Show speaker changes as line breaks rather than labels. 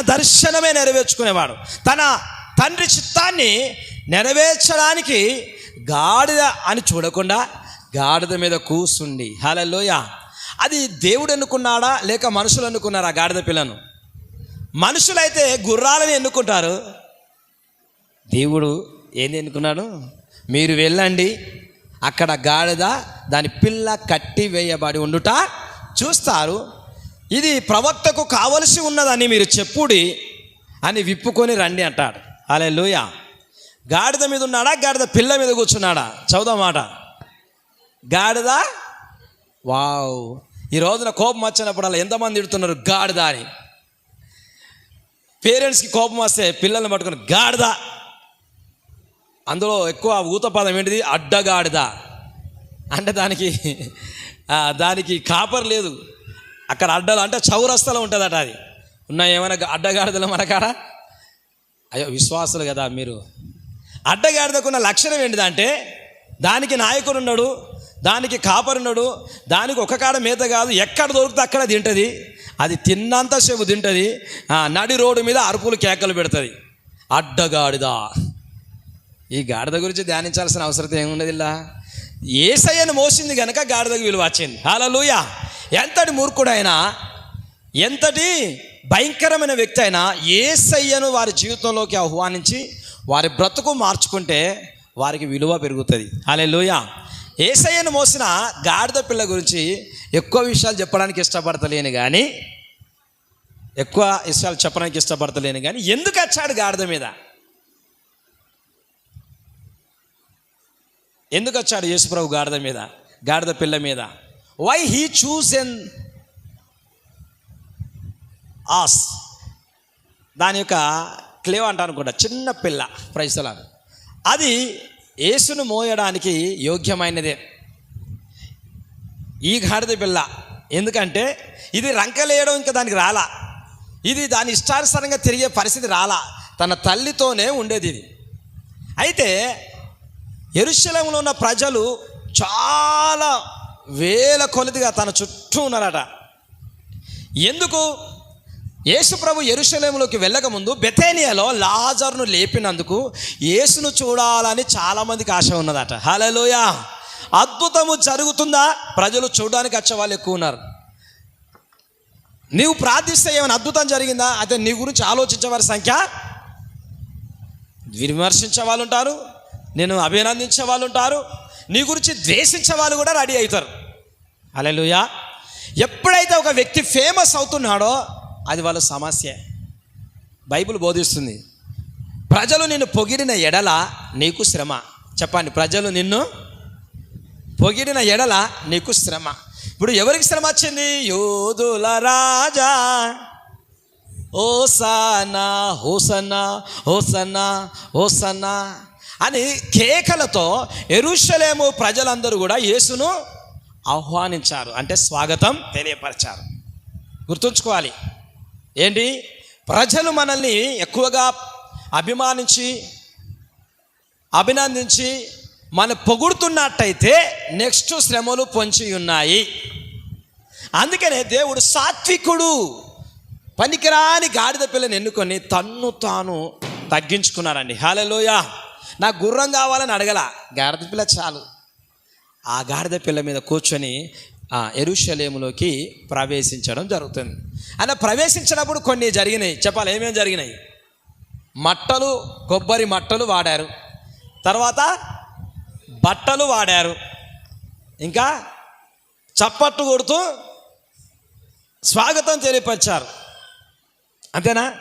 దర్శనమే నెరవేర్చుకునేవాడు. తన తండ్రి చిత్తాన్ని నెరవేర్చడానికి గాడిద అని చూడకుండా గాడిద మీద కూసుండి. హలోయ అది దేవుడు ఎన్నుకున్నాడా లేక మనుషులు ఎన్నుకున్నారా గాడిద పిల్లను? మనుషులైతే గుర్రాలని ఎన్నుకుంటారు? దేవుడు ఏంది ఎన్నుకున్నాడు? మీరు వెళ్ళండి అక్కడ గాడిద దాని పిల్ల కట్టి వేయబడి ఉండుట చూస్తారు. ఇది ప్రవక్తకు కావలసి ఉన్నదని మీరు చెప్పుడి అని విప్పుకొని రండి అంటాడు. అలే లూయ గాడిద మీద ఉన్నాడా? గాడిద పిల్ల మీద కూర్చున్నాడా? చదువు మాట. గాడిద? వావ్. ఈ రోజున కోపం వచ్చినప్పుడు అలా ఎంతమంది ఇడుతున్నారు గాడిద అని. పేరెంట్స్కి కోపం వస్తే పిల్లల్ని పట్టుకుని గాడిద. అందులో ఎక్కువ ఊత పదం ఏంటిది? అడ్డగాడిద. అంటే దానికి దానికి కాపర్ లేదు. అక్కడ అడ్డలు అంటే చౌరస్తలో ఉంటుందట అది. ఉన్న ఏమైనా అడ్డగాడిదలు మనకాడ అయ్యో విశ్వాసులు కదా మీరు. అడ్డగాడిదకున్న లక్షణం ఏంటిదంటే దానికి నాయకుడు ఉన్నాడు దానికి కాపరున్నాడు దానికి ఒక కాడ మేత కాదు ఎక్కడ దొరికితే అక్కడ తింటుంది. అది తిన్నంతసేపు తింటుంది నడి రోడ్డు మీద అరుపులు కేకలు పెడుతుంది. అడ్డగాడిద. ఈ గాడిద గురించి ధ్యానించాల్సిన అవసరం ఏమున్నది ఇలా ఏసయ్యను మోసింది కనుక గాడిదకు విలువ వచ్చింది. హల్లెలూయ ఎంతటి మూర్ఖుడైనా ఎంతటి భయంకరమైన వ్యక్తి అయినా ఏసయ్యను వారి జీవితంలోకి ఆహ్వానించి వారి బ్రతుకు మార్చుకుంటే వారికి విలువ పెరుగుతుంది. హల్లెలూయ. ఏసయ్యను మోసిన గాడిద పిల్ల గురించి ఎక్కువ విషయాలు చెప్పడానికి ఇష్టపడతలేను కానీ ఎక్కువ విషయాలు చెప్పడానికి ఇష్టపడతలేను కానీ ఎందుకు వచ్చాడు గాడిద మీద? ఎందుకు వచ్చాడు యేసుప్రభు గాడిద మీద గాడిద పిల్ల మీద? వై హీ చూస్ ఎన్ ఆస్ దాని యొక్క క్లేవ్ అంటాను కూడా చిన్న పిల్ల ప్రైసలా అది యేసును మోయడానికి యోగ్యమైనదే. ఈ గాడిద పిల్ల ఎందుకంటే ఇది రంకలేయడం ఇంకా దానికి రాలా. ఇది దాని ఇష్టానుసారంగా తిరిగే పరిస్థితి రాలా. తన తల్లితోనే ఉండేది ఇది. అయితే ఎరుశలంలో ఉన్న ప్రజలు చాలా వేల కొలదిగా తన చుట్టూ ఉన్నారట. ఎందుకు? యేసుప్రభు ఎరుశలేములోకి వెళ్ళకముందు బెతేనియాలో లాజర్ను లేపినందుకు యేసును చూడాలని చాలామందికి ఆశ ఉన్నదట. హలోయ అద్భుతము జరుగుతుందా? ప్రజలు చూడడానికి వచ్చే వాళ్ళు ఎక్కువ ఉన్నారు. నీవు ప్రార్థిస్తే ఏమైనా అద్భుతం జరిగిందా? అయితే నీ గురించి ఆలోచించే వారి సంఖ్య? విమర్శించే వాళ్ళు ఉంటారు. నేను అభినందించే వాళ్ళు ఉంటారు. నీ గురించి ద్వేషించే వాళ్ళు కూడా రెడీ అవుతారు. అలెలుయా ఎప్పుడైతే ఒక వ్యక్తి ఫేమస్ అవుతున్నాడో అది వాళ్ళ సమస్య. బైబిల్ బోధిస్తుంది ప్రజలు నిన్ను పొగిడిన ఎడల నీకు శ్రమ. చెప్పండి ప్రజలు నిన్ను పొగిడిన ఎడల నీకు శ్రమ. ఇప్పుడు ఎవరికి శ్రమ వచ్చింది? యోధుల రాజా. ఓసానా హోసన్నా హోసన్నా హోసన్నా అని కేకలతో ఎరుషలేము ప్రజలందరూ కూడా యేసును ఆహ్వానించారు. అంటే స్వాగతం తెలియపరిచారు. గుర్తుంచుకోవాలి. ఏంటి? ప్రజలు మనల్ని ఎక్కువగా అభిమానించి అభినందించి మన పొగుడుతున్నట్టయితే నెక్స్ట్ శ్రమలు పొంచి ఉన్నాయి. అందుకనే దేవుడు సాత్వికుడు పనికిరాని గాడిద పిల్లని ఎన్నుకొని తన్ను తాను తగ్గించుకున్నారండి. హాలలోయ! నా గుర్రం కావాలని అడగల. గాడిద పిల్ల చాలు. ఆ గాడిద పిల్ల మీద కూర్చొని ఆ ఎరుషలేములోకి ప్రవేశించడం జరుగుతుంది. అలా ప్రవేశించినప్పుడు కొన్ని జరిగినాయి. చెప్పాలి? ఏమేమి జరిగినాయి? మట్టలు కొబ్బరి మట్టలు వాడారు. తర్వాత బట్టలు వాడారు. ఇంకా చప్పట్లు కొడుతూ స్వాగతం తెలియపరిచారు. అంతేనా?